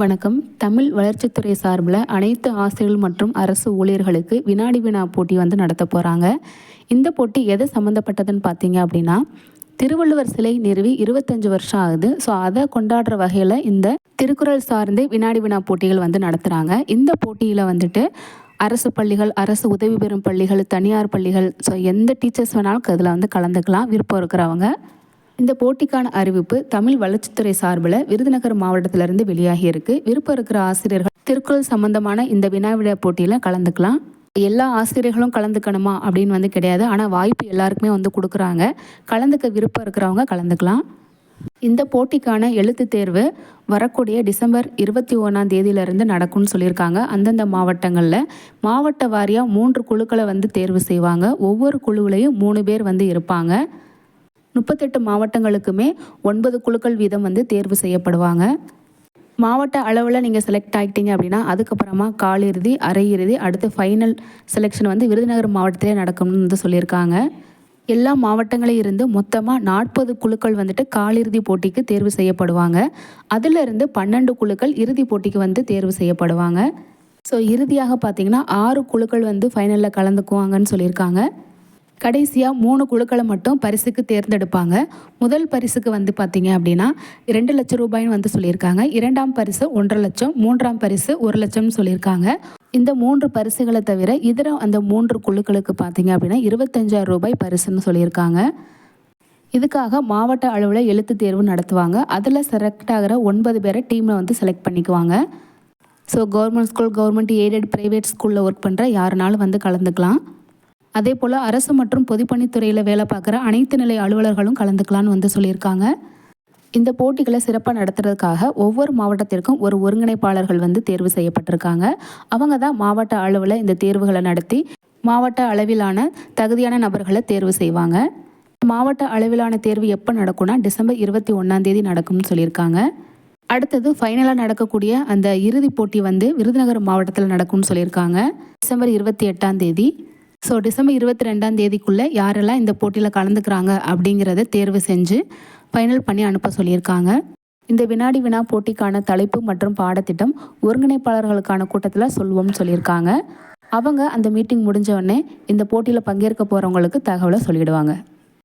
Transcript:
வணக்கம். தமிழ் வளர்ச்சித்துறை சார்பில் அனைத்து ஆசிரியர்கள் மற்றும் அரசு ஊழியர்களுக்கு வினாடி வினா போட்டி வந்து நடத்த போகிறாங்க இந்த போட்டி எது சம்மந்தப்பட்டதுன்னு பார்த்தீங்க அப்படின்னா திருவள்ளுவர் சிலை நிறுவி இருபத்தஞ்சு வருஷம் ஆகுது. ஸோ அதை கொண்டாடுற வகையில் இந்த திருக்குறள் சார்ந்து வினாடி வினா போட்டிகள் வந்து நடத்துகிறாங்க இந்த போட்டியில் வந்துட்டு அரசு பள்ளிகள் அரசு உதவி பெறும் பள்ளிகள் தனியார் பள்ளிகள் ஸோ எந்த டீச்சர்ஸ் வேணாலும் அதில் வந்து கலந்துக்கலாம். விருப்பம் இருக்கிறவங்க இந்த போட்டிக்கான அறிவிப்பு தமிழ் வளர்ச்சித்துறை சார்பில் விருதுநகர் மாவட்டத்திலிருந்து வெளியாகி இருக்கு விருப்பம் இருக்கிற ஆசிரியர்கள் திருக்குறள் சம்பந்தமான இந்த வினாவிட போட்டியில் கலந்துக்கலாம். எல்லா ஆசிரியர்களும் கலந்துக்கணுமா அப்படின்னு வந்து கிடையாது. ஆனால் வாய்ப்பு எல்லாருக்குமே வந்து கொடுக்குறாங்க. கலந்துக்க விருப்பம் இருக்கிறவங்க கலந்துக்கலாம். இந்த போட்டிக்கான எழுத்து தேர்வு வரக்கூடிய டிசம்பர் இருபத்தி ஒன்றாம் தேதியிலிருந்து நடக்கும்னு சொல்லியிருக்காங்க. அந்தந்த மாவட்டங்களில் மாவட்ட வாரியாக மூன்று குழுக்களை வந்து தேர்வு செய்வாங்க. ஒவ்வொரு குழுவிலையும் மூணு பேர் வந்து இருப்பாங்க. முப்பத்தெட்டு மாவட்டங்களுக்குமே ஒன்பது குழுக்கள் வீதம் வந்து தேர்வு செய்யப்படுவாங்க. மாவட்ட அளவில் நீங்கள் செலக்ட் ஆகிட்டீங்க அப்படின்னா அதுக்கப்புறமா காலிறுதி அரையிறுதி அடுத்து ஃபைனல் செலெக்ஷன் வந்து விருதுநகர் மாவட்டத்திலே நடக்கும்னு வந்து சொல்லியிருக்காங்க. எல்லா மாவட்டங்களில் இருந்து மொத்தமாக நாற்பது குழுக்கள் வந்துட்டு காலிறுதி போட்டிக்கு தேர்வு செய்யப்படுவாங்க. அதிலிருந்து பன்னெண்டு குழுக்கள் இறுதி போட்டிக்கு வந்து தேர்வு செய்யப்படுவாங்க. ஸோ இறுதியாக பார்த்தீங்கன்னா ஆறு குழுக்கள் வந்து ஃபைனலில் கலந்துக்குவாங்கன்னு சொல்லியிருக்காங்க. கடைசியாக மூணு குழுக்களை மட்டும் பரிசுக்கு தேர்ந்தெடுப்பாங்க. முதல் பரிசுக்கு வந்து பார்த்தீங்க அப்படின்னா ரெண்டு லட்சம் ரூபாய்னு வந்து சொல்லியிருக்காங்க. இரண்டாம் பரிசு ஒன்றரை லட்சம் மூன்றாம் பரிசு ஒரு லட்சம்னு சொல்லியிருக்காங்க. இந்த மூன்று பரிசுகளை தவிர இதர அந்த மூன்று குழுக்களுக்கு பார்த்தீங்க அப்படின்னா இருபத்தஞ்சாயிரம் ரூபாய் பரிசுன்னு சொல்லியிருக்காங்க. இதுக்காக மாவட்ட அளவில் எழுத்து தேர்வு நடத்துவாங்க. அதில் செலக்ட் ஆகிற ஒன்பது பேரை டீமில் வந்து செலக்ட் பண்ணிக்குவாங்க. So government school government aided private ஸ்கூலில் ஒர்க் பண்ணுற யாருனாலும் வந்து கலந்துக்கலாம். அதே போல் அரசு மற்றும் பொதுப்பணித்துறையில் வேலை பார்க்குற அனைத்து நிலை அலுவலர்களும் கலந்துக்கலான்னு வந்து சொல்லியிருக்காங்க. இந்த போட்டிகளை சிறப்பாக நடத்துறதுக்காக ஒவ்வொரு மாவட்டத்திற்கும் ஒரு ஒருங்கிணைப்பாளர்கள் வந்து தேர்வு செய்யப்பட்டிருக்காங்க. அவங்க தான் மாவட்ட அளவில் இந்த தேர்வுகளை நடத்தி மாவட்ட அளவிலான தகுதியான நபர்களை தேர்வு செய்வாங்க. மாவட்ட அளவிலான தேர்வு எப்போ நடக்கும்னா டிசம்பர் இருபத்தி ஒன்றாம் தேதி நடக்கும்னு சொல்லியிருக்காங்க. அடுத்தது ஃபைனலாக நடக்கக்கூடிய அந்த இறுதிப் போட்டி வந்து விருதுநகர் மாவட்டத்தில் நடக்கும்னு சொல்லியிருக்காங்க. டிசம்பர் இருபத்தி எட்டாம் தேதி. ஸோ டிசம்பர் இருபத்தி ரெண்டாம் தேதிக்குள்ளே யாரெல்லாம் இந்த போட்டியில் கலந்துக்கிறாங்க அப்படிங்கிறத தேர்வு செஞ்சு ஃபைனல் பண்ணி அனுப்ப சொல்லியிருக்காங்க. இந்த வினாடி வினா போட்டிக்கான தலைப்பு மற்றும் பாடத்திட்டம் ஒருங்கிணைப்பாளர்களுக்கான கூட்டத்தில் சொல்வோம்னு சொல்லியிருக்காங்க. அவங்க அந்த மீட்டிங் முடிஞ்ச உடனே இந்த போட்டியில் பங்கேற்க போகிறவங்களுக்கு தகவலை சொல்லிடுவாங்க.